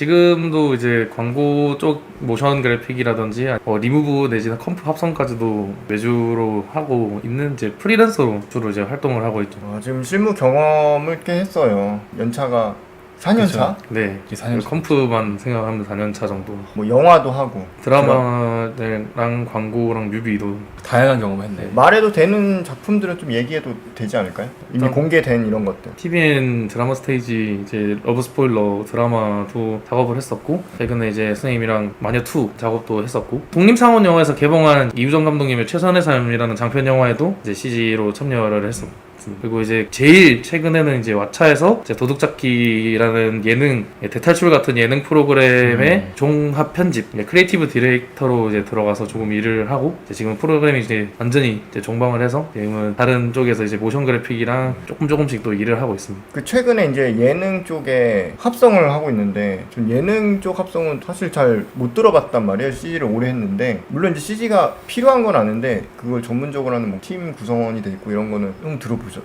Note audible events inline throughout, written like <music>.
지금도 이제 광고 쪽 모션 그래픽이라든지 뭐 리무브 내지는 컴프 합성까지도 외주로 하고 있는 이제 프리랜서로 주로 이제 활동을 하고 있죠. 아, 지금 실무 경험을 꽤 했어요. 연차가 4년 차? 네. 이제 4년 컴프만 생각하면 4년 차 정도. 뭐 영화도 하고 드라마랑 광고랑 뮤비도 다양한 경험을 했네. 말해도 되는 작품들은 좀 얘기해도 되지 않을까요? 이미 일단- 공개된 이런 것들. TVN 드라마 스테이지 이제 러브 스포일러 드라마도 작업을 했었고 최근에 이제 선생님이랑 마녀 2 작업도 했었고 독립상원 영화에서 개봉한 이우정 감독님의 최선의 삶이라는 장편 영화에도 이제 CG로 참여를 했었고 그리고 이제 제일 최근에는 이제 왓챠에서 이제 도둑잡기라는 예능 예, 대탈출 같은 예능 프로그램의 종합 편집 예, 크리에이티브 디렉터로 이제 들어가서 조금 일을 하고 지금 프로그램이 이제 완전히 이제 종방을 해서 지금은 다른 쪽에서 이제 모션 그래픽이랑 조금 조금씩 또 일을 하고 있습니다. 그 최근에 이제 예능 쪽에 합성을 하고 있는데 전 예능 쪽 합성은 사실 잘 못 들어봤단 말이에요. CG를 오래 했는데 물론 이제 CG가 필요한 건 아는데 그걸 전문적으로 하는 뭐 팀 구성원이 돼 있고 이런 거는 형 들어보 셨어요?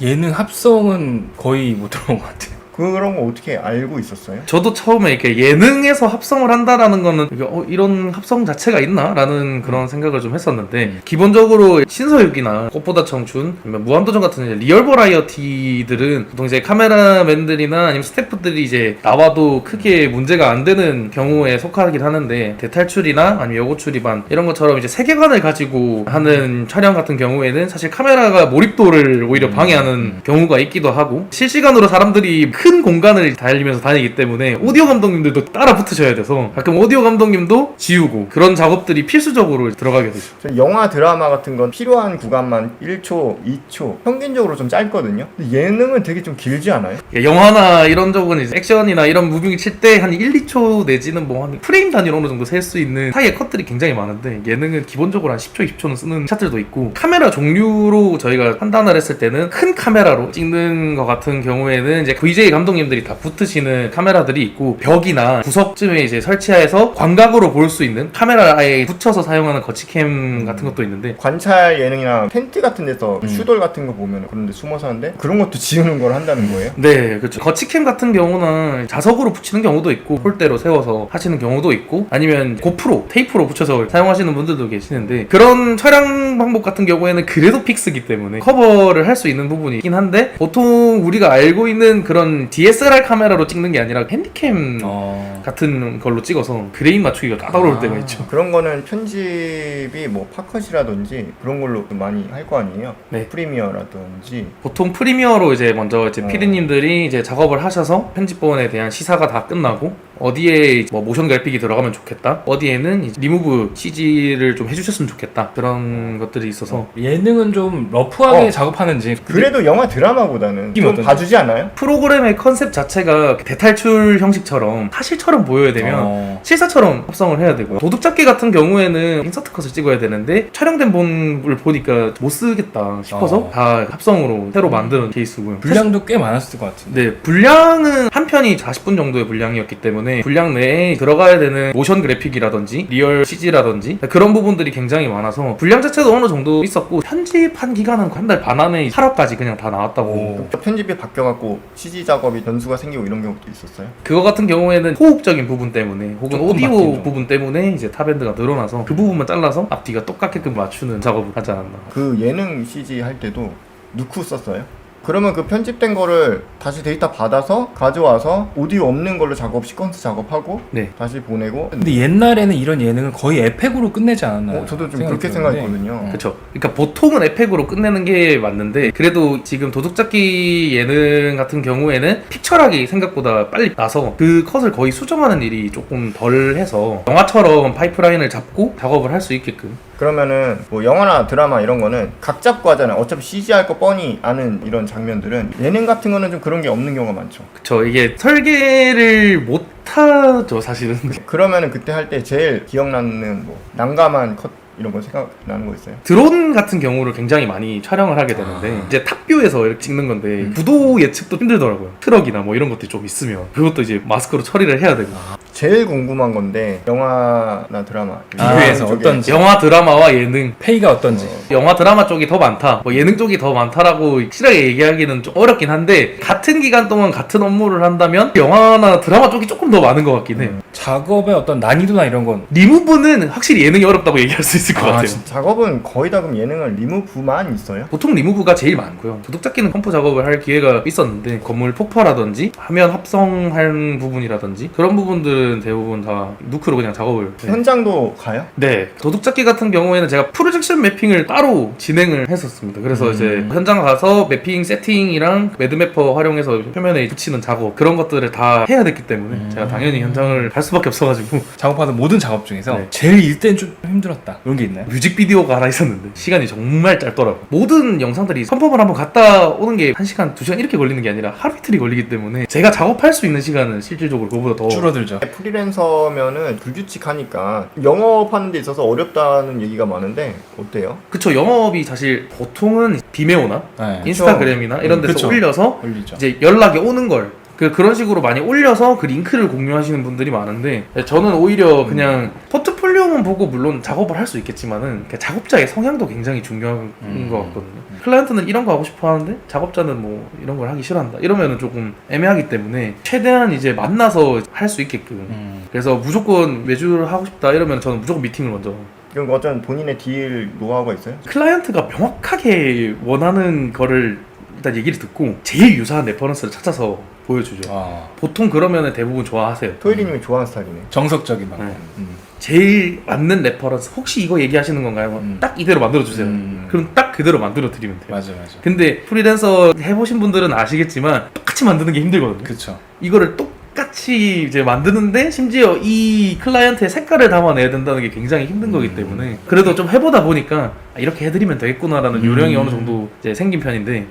예능 합성은 거의 못 들어본 것 같아요. 그런 거 어떻게 알고 있었어요? 저도 처음에 이렇게 예능에서 합성을 한다라는 거는 이게 어, 이런 합성 자체가 있나라는 그런 생각을 좀 했었는데 기본적으로 신서유기나 꽃보다 청춘, 아니면 무한도전 같은 이제 리얼 버라이어티들은 보통 이제 카메라맨들이나 아니면 스태프들이 이제 나와도 크게 문제가 안 되는 경우에 속하긴 하는데 대탈출이나 아니면 여고출 위반 이런 것처럼 이제 세계관을 가지고 하는 촬영 같은 경우에는 사실 카메라가 몰입도를 오히려 방해하는 경우가 있기도 하고 실시간으로 사람들이 큰 공간을 달리면서 다니기 때문에 오디오 감독님들도 따라 붙으셔야 돼서 가끔 오디오 감독님도 지우고 그런 작업들이 필수적으로 들어가게 되죠. 전 영화 드라마 같은 건 필요한 구간만 1초, 2초 평균적으로 좀 짧거든요. 근데 예능은 되게 좀 길지 않아요? 예, 영화나 이런 쪽은 이제 액션이나 이런 무빙 칠때 한 1, 2초 내지는 뭐 한 프레임 단위로 어느 정도 셀 수 있는 사이에 컷들이 굉장히 많은데 예능은 기본적으로 한 10초, 20초는 쓰는 샷들도 있고 카메라 종류로 저희가 판단을 했을 때는 큰 카메라로 찍는 것 같은 경우에는 이제 VJ 감독님들이 다 붙으시는 카메라들이 있고 벽이나 구석쯤에 이제 설치해서 광각으로 볼 수 있는 카메라 아예 붙여서 사용하는 거치캠 같은 것도 있는데 관찰 예능이나 텐트 같은 데서 음. 슈돌 같은 거 보면 그런 데 숨어서 하는데 그런 것도 지우는 걸 한다는 거예요? 네, 그렇죠. 거치캠 같은 경우는 자석으로 붙이는 경우도 있고 폴대로 세워서 하시는 경우도 있고 아니면 고프로, 테이프로 붙여서 사용하시는 분들도 계시는데 그런 촬영 방법 같은 경우에는 그래도 픽스기 때문에 커버를 할 수 있는 부분이 있긴 한데 보통 우리가 알고 있는 그런 DSLR 카메라로 찍는 게 아니라 핸디캠 어... 같은 걸로 찍어서 그레인 맞추기가 까다로울 아. 때가 있죠. 그런 거는 편집이 뭐 팝컷이라든지 그런 걸로 좀 많이 할 거 아니에요? 네. 프리미어라든지 보통 프리미어로 이제 먼저 이제 어. 피디님들이 이제 작업을 하셔서 편집본에 대한 시사가 다 끝나고 어디에 뭐 모션 그래픽이 들어가면 좋겠다 어디에는 리무브 CG를 좀 해주셨으면 좋겠다 그런 것들이 있어서 예능은 좀 러프하게 어. 작업하는지 그래도 영화 드라마보다는 느낌이 좀 어떤지? 봐주지 않아요? 프로그램의 컨셉 자체가 대탈출 형식처럼 사실처럼 보여야 되면 어... 실사처럼 합성을 해야 되고 도둑잡기 같은 경우에는 인서트 컷을 찍어야 되는데 촬영된 본을 보니까 못 쓰겠다 싶어서 어. 다 합성으로 새로 만드는 케이스고요. 분량도 꽤 많았을 것 같은데. 네, 분량은 한 편이 40분 정도의 분량이었기 때문에 분량 내에 들어가야 되는 모션 그래픽이라든지 리얼 CG라든지 그런 부분들이 굉장히 많아서 분량 자체도 어느 정도 있었고 편집한 기간은 한 달 반 안에 8화까지 그냥 다 나왔다고 오. 편집이 바뀌어갖고 CG 작업이 변수가 생기고 이런 경우도 있었어요? 그거 같은 경우에는 호흡적인 부분 때문에 혹은 오디오. 부분 때문에 이제 탑엔드가 늘어나서 그 부분만 잘라서 앞뒤가 똑같게끔 맞추는 작업을 하지 않았나 그 예능 CG 할 때도 누쿠 썼어요? 그러면 그 편집된 거를 다시 데이터 받아서 가져와서 오디오 없는 걸로 작업 시퀀스 작업하고 네. 다시 보내고 근데 옛날에는 이런 예능을 거의 에펙으로 끝내지 않았나요? 어, 저도 좀 그렇게 들었는데. 생각했거든요. 그쵸. 그러니까 보통은 에펙으로 끝내는 게 맞는데 그래도 지금 도둑잡기 예능 같은 경우에는 픽처락이 생각보다 빨리 나서 그 컷을 거의 수정하는 일이 조금 덜 해서 영화처럼 파이프라인을 잡고 작업을 할 수 있게끔 그러면은 뭐 영화나 드라마 이런 거는 각 잡고 하잖아요. 어차피 CG 할거 뻔히 아는 이런 장면들은 예능 같은 거는 좀 그런 게 없는 경우가 많죠. 그쵸. 이게 설계를 못하죠 사실은. <laughs> 그러면은 그때 할 때 제일 기억나는 뭐 난감한 컷 이런 거 생각나는 거 있어요? 드론 같은 경우를 굉장히 많이 촬영을 하게 되는데 아. 이제 탑뷰에서 이렇게 찍는 건데 음. 구도 예측도 힘들더라고요. 트럭이나 뭐 이런 것들이 좀 있으면 그것도 이제 마스크로 처리를 해야 되고 제일 궁금한 건데 영화나 드라마 비교해서 이런 쪽에 어떤지. 영화 드라마와 예능 페이가 어떤지. 영화 드라마 쪽이 더 많다 뭐 예능 쪽이 더 많다라고 실하게 얘기하기는 좀 어렵긴 한데 같은 기간 동안 같은 업무를 한다면 영화나 드라마 쪽이 조금 더 많은 것 같긴 해 작업의 어떤 난이도나 이런 건 리무브는 확실히 예능이 어렵다고 얘기할 수 있을 것 아, 같아요 진짜? 작업은 거의 다 그럼 예능은 리무브만 있어요? 보통 리무브가 제일 많고요. 도둑 잡기는 펌프 작업을 할 기회가 있었는데 건물 폭파라든지 화면 합성한 부분이라든지 그런 부분들 은 대부분 다 누크로 그냥 작업을 네. 현장도 가요? 네, 도둑 잡기 같은 경우에는 제가 프로젝션 매핑을 따로 진행을 했었습니다. 그래서 음. 이제 현장 가서 매핑 세팅이랑 매드매퍼 활용해서 표면에 붙이는 작업 그런 것들을 다 해야 됐기 때문에 음. 제가 당연히 현장을 갈 수밖에 없어가지고 <laughs> 작업하는 모든 작업 중에서 네. 제일 일땐 좀 힘들었다. 이런 게 있나요? 뮤직비디오가 하나 있었는데 시간이 정말 짧더라고 모든 영상들이 선펌을 한번 갔다 오는 게 1시간, 2시간 이렇게 걸리는 게 아니라 하루 이틀이 걸리기 때문에 제가 작업할 수 있는 시간은 실질적으로 그거보다 더 줄어들죠. 프리랜서면은 불규칙하니까 영업하는 데 있어서 어렵다는 얘기가 많은데 어때요? 그쵸 영업이 사실 보통은 비메오나 네. 인스타그램이나 이런 데서 그쵸. 올려서 올리죠. 이제 연락이 오는 걸 그, 그런 식으로 많이 올려서 그 링크를 공유하시는 분들이 많은데 저는 오히려 그냥 포트폴리오만 보고 물론 작업을 할 수 있겠지만은 그 작업자의 성향도 굉장히 중요한 음. 것 같거든요. 클라이언트는 이런 거 하고 싶어 하는데 작업자는 뭐 이런 걸 하기 싫어한다. 이러면은 조금 애매하기 때문에 최대한 이제 만나서 할 수 있게끔 음. 그래서 무조건 매주 하고 싶다 이러면 저는 무조건 미팅을 먼저 그럼 어떤 본인의 딜 노하우가 있어요? 클라이언트가 명확하게 원하는 거를 일단 얘기를 듣고 제일 유사한 레퍼런스를 찾아서 보여주죠. 아, 보통 그러면 대부분 좋아하세요. 토이리님이 좋아하는 스타일이네. 정석적인 방법. 네. 음. 제일 맞는 레퍼런스 혹시 이거 얘기하시는 건가요? 음. 딱 이대로 만들어 주세요. 음. 그럼 딱 그대로 만들어 드리면 돼요. 맞아, 맞아. 근데 프리랜서 해보신 분들은 아시겠지만 똑같이 만드는 게 힘들거든요. 그쵸. 이거를 똑같이 이제 만드는데 심지어 이 클라이언트의 색깔을 담아내야 된다는 게 굉장히 힘든 거기 때문에 그래도 좀 해보다 보니까 아, 이렇게 해드리면 되겠구나라는 음. 요령이 어느 정도 이제 생긴 편인데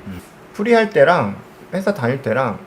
프리할 때랑 회사 다닐 때랑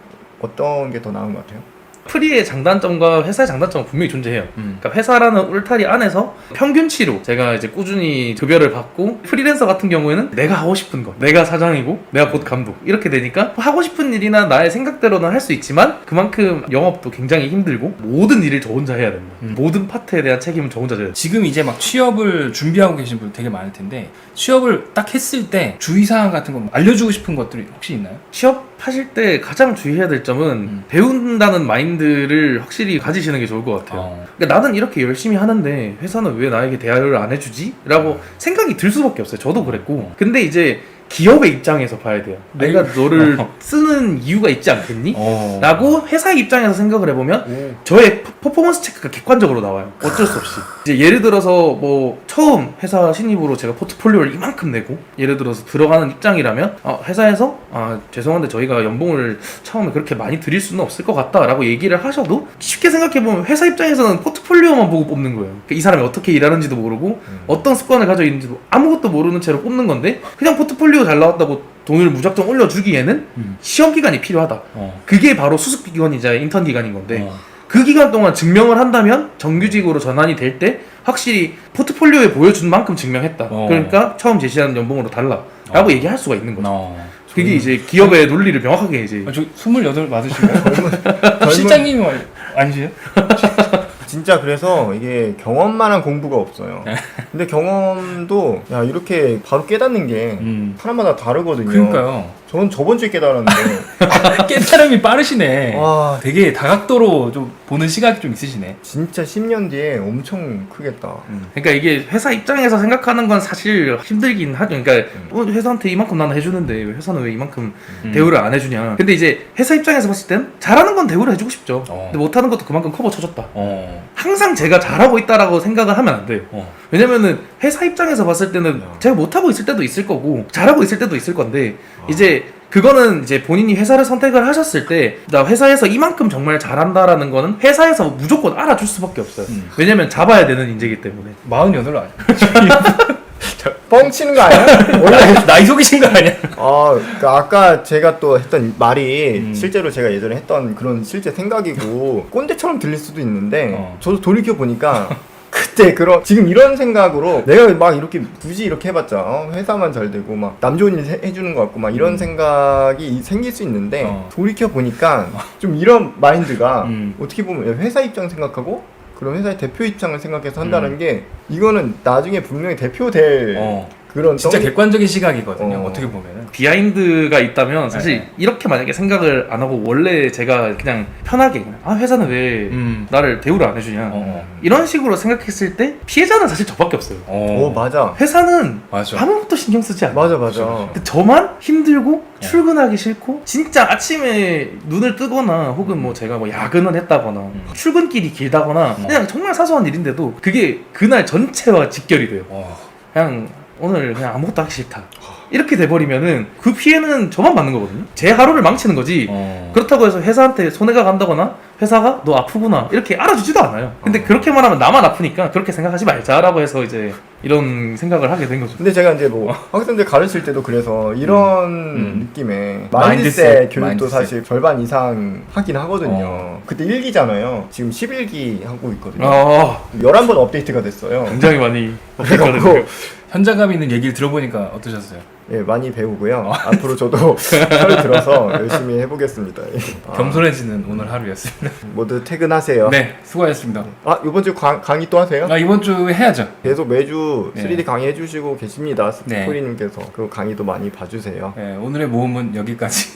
어떤 게 더 나은 것 같아요? 프리의 장단점과 회사의 장단점은 분명히 존재해요. 음. 그러니까 회사라는 울타리 안에서 평균치로 제가 이제 꾸준히 급여를 받고 프리랜서 같은 경우에는 내가 하고 싶은 거 내가 사장이고 내가 곧 감독 이렇게 되니까 하고 싶은 일이나 나의 생각대로는 할 수 있지만 그만큼 영업도 굉장히 힘들고 모든 일을 저 혼자 해야 된다 음. 모든 파트에 대한 책임은 저 혼자 된다 지금 이제 막 취업을 준비하고 계신 분 되게 많을 텐데 취업을 딱 했을 때 주의사항 같은 거 알려주고 싶은 것들이 혹시 있나요? 취업하실 때 가장 주의해야 될 점은 음. 배운다는 마인드 를 확실히 가지시는 게 좋을 것 같아요 어. 그러니까 나는 이렇게 열심히 하는데 회사는 왜 나에게 대화를 안 해주지? 라고 생각이 들 수밖에 없어요. 저도 그랬고. 근데 이제 기업의 입장에서 봐야 돼요. 내가. 너를 <laughs> 쓰는 이유가 있지 않겠니? 어. 라고 회사 입장에서 생각을 해보면 오. 저의 퍼- 퍼포먼스 체크가 객관적으로 나와요. 어쩔 수 없이. 이제 예를 들어서 뭐 처음 회사 신입으로 제가 포트폴리오를 이만큼 내고 예를 들어서 들어가는 입장이라면 아, 회사에서 아 죄송한데 저희가 연봉을 처음에 그렇게 많이 드릴 수는 없을 것 같다라고 얘기를 하셔도 쉽게 생각해보면 회사 입장에서는 포트폴리오만 보고 뽑는 거예요. 그러니까 이 사람이 어떻게 일하는지도 모르고 어떤 습관을 가지고 있는지도 아무것도 모르는 채로 뽑는 건데 그냥 포트폴리오 잘 나왔다고 돈을 무작정 올려주기에는 음. 시험 기간이 필요하다. 어. 그게 바로 수습 기간이자 인턴 기간인 건데 어. 그 기간 동안 증명을 한다면 정규직으로 전환이 될 때 확실히 포트폴리오에 보여준 만큼 증명했다. 어. 그러니까 처음 제시하는 연봉으로 달라라고 어. 얘기할 수가 있는 거죠. 어. 그게 이제 기업의 논리를 명확하게 이제 아, 저 28 맞으신가요? <laughs> 젊은- 실장님이 아니세요? <laughs> 진짜 그래서 이게 경험만한 공부가 없어요. 근데 경험도 야 이렇게 바로 깨닫는 게 음. 사람마다 다르거든요. 그러니까요. 저는 저번 주에 깨달았는데 <laughs> 깨달음이 빠르시네. 와 되게 다각도로 좀 보는 시각이 좀 있으시네. 진짜 10년 뒤에 엄청 크겠다. 그러니까 이게 회사 입장에서 생각하는 건 사실 힘들긴 하죠. 그러니까 어, 회사한테 이만큼 나는 해주는데 왜 회사는 왜 이만큼 음. 대우를 안 해주냐. 근데 이제 회사 입장에서 봤을 땐 잘하는 건 대우를 해주고 싶죠. 어. 근데 못하는 것도 그만큼 커버 쳐줬다. 어. 항상 제가 잘하고 있다라고 생각을 하면 안 돼요. 어. 왜냐면은 회사 입장에서 봤을 때는 제가 못하고 있을 때도 있을 거고 잘하고 있을 때도 있을 건데 이제 그거는 이제 본인이 회사를 선택을 하셨을 때 나 회사에서 이만큼 정말 잘한다라는 거는 회사에서 무조건 알아줄 수밖에 없어요. 음. 왜냐면 잡아야 되는 인재이기 때문에. 48 아니야? <laughs> 뻥 치는 거 아니야? 원래 나이 속이신 거 아니야? 아, 그러니까 아까 제가 또 했던 말이 음. 실제로 제가 예전에 했던 그런 실제 생각이고 <laughs> 꼰대처럼 들릴 수도 있는데 어. 저도 돌이켜 보니까 때 그런 지금 이런 생각으로 내가 막 이렇게 굳이 이렇게 해봤자 어, 회사만 잘 되고 막 남 좋은 일 해- 해주는 것 같고 막 이런 생각이 이- 생길 수 있는데 어. 돌이켜 보니까 <laughs> 좀 이런 마인드가 음. 어떻게 보면 회사 입장 생각하고 그런 회사의 대표 입장을 생각해서 한다는 게 이거는 나중에 분명히 대표 될 어. 그런 진짜 덩- 객관적인 시각이거든요. 어. 어. 떻게 보면은. 비하인드가 있다면 사실 네. 이렇게 만약에 생각을 안 하고 원래 제가 그냥 편하게 그냥 아 회사는 왜 음. 나를 대우를 안 해주냐 어. 이런 식으로 생각했을 때 피해자는 사실 저밖에 없어요. 오 어. 맞아 회사는 맞아. 아무것도 신경 쓰지 않아. 맞아 맞아 근데 저만 힘들고 어. 출근하기 싫고 진짜 아침에 눈을 뜨거나 혹은 뭐 제가 뭐 야근을 했다거나 음. 출근길이 길다거나 어. 그냥 정말 사소한 일인데도 그게 그날 전체와 직결이 돼요. 어. 그냥 오늘 그냥 아무것도 하기 싫다. 이렇게 돼버리면은 그 피해는 저만 받는 거거든요. 제 하루를 망치는 거지. 어. 그렇다고 해서 회사한테 손해가 간다거나 회사가 너 아프구나 이렇게 알아주지도 않아요. 근데 어. 그렇게 말하면 나만 아프니까 그렇게 생각하지 말자라고 해서 이제 이런 생각을 하게 된 거죠. 근데 제가 이제 뭐 학생들 가르칠 때도 그래서 이런 음. 느낌의 마인드셋, 마인드셋 교육도 마인드셋. 사실 절반 이상 하긴 하거든요. 어. 그때 1기잖아요. 지금 11기 하고 있거든요. 아 11번 업데이트가 됐어요. 굉장히 많이 그래갖고 바뀌었거든요. 현장감 있는 얘기를 들어보니까 어떠셨어요? 예, 많이 배우고요. 앞으로 저도 <laughs> 철 들어서 열심히 해보겠습니다. 예. 아, 겸손해지는 오늘 하루였습니다. <laughs> 모두 퇴근하세요. 네, 수고하셨습니다. 아, 이번 주 강, 강의 또 하세요? 아, 이번 주에 해야죠. 계속 매주 네. 3D 강의 해주시고 계십니다. 네. 스토리님께서. 그 강의도 많이 봐주세요. 네, 오늘의 모험은 여기까지.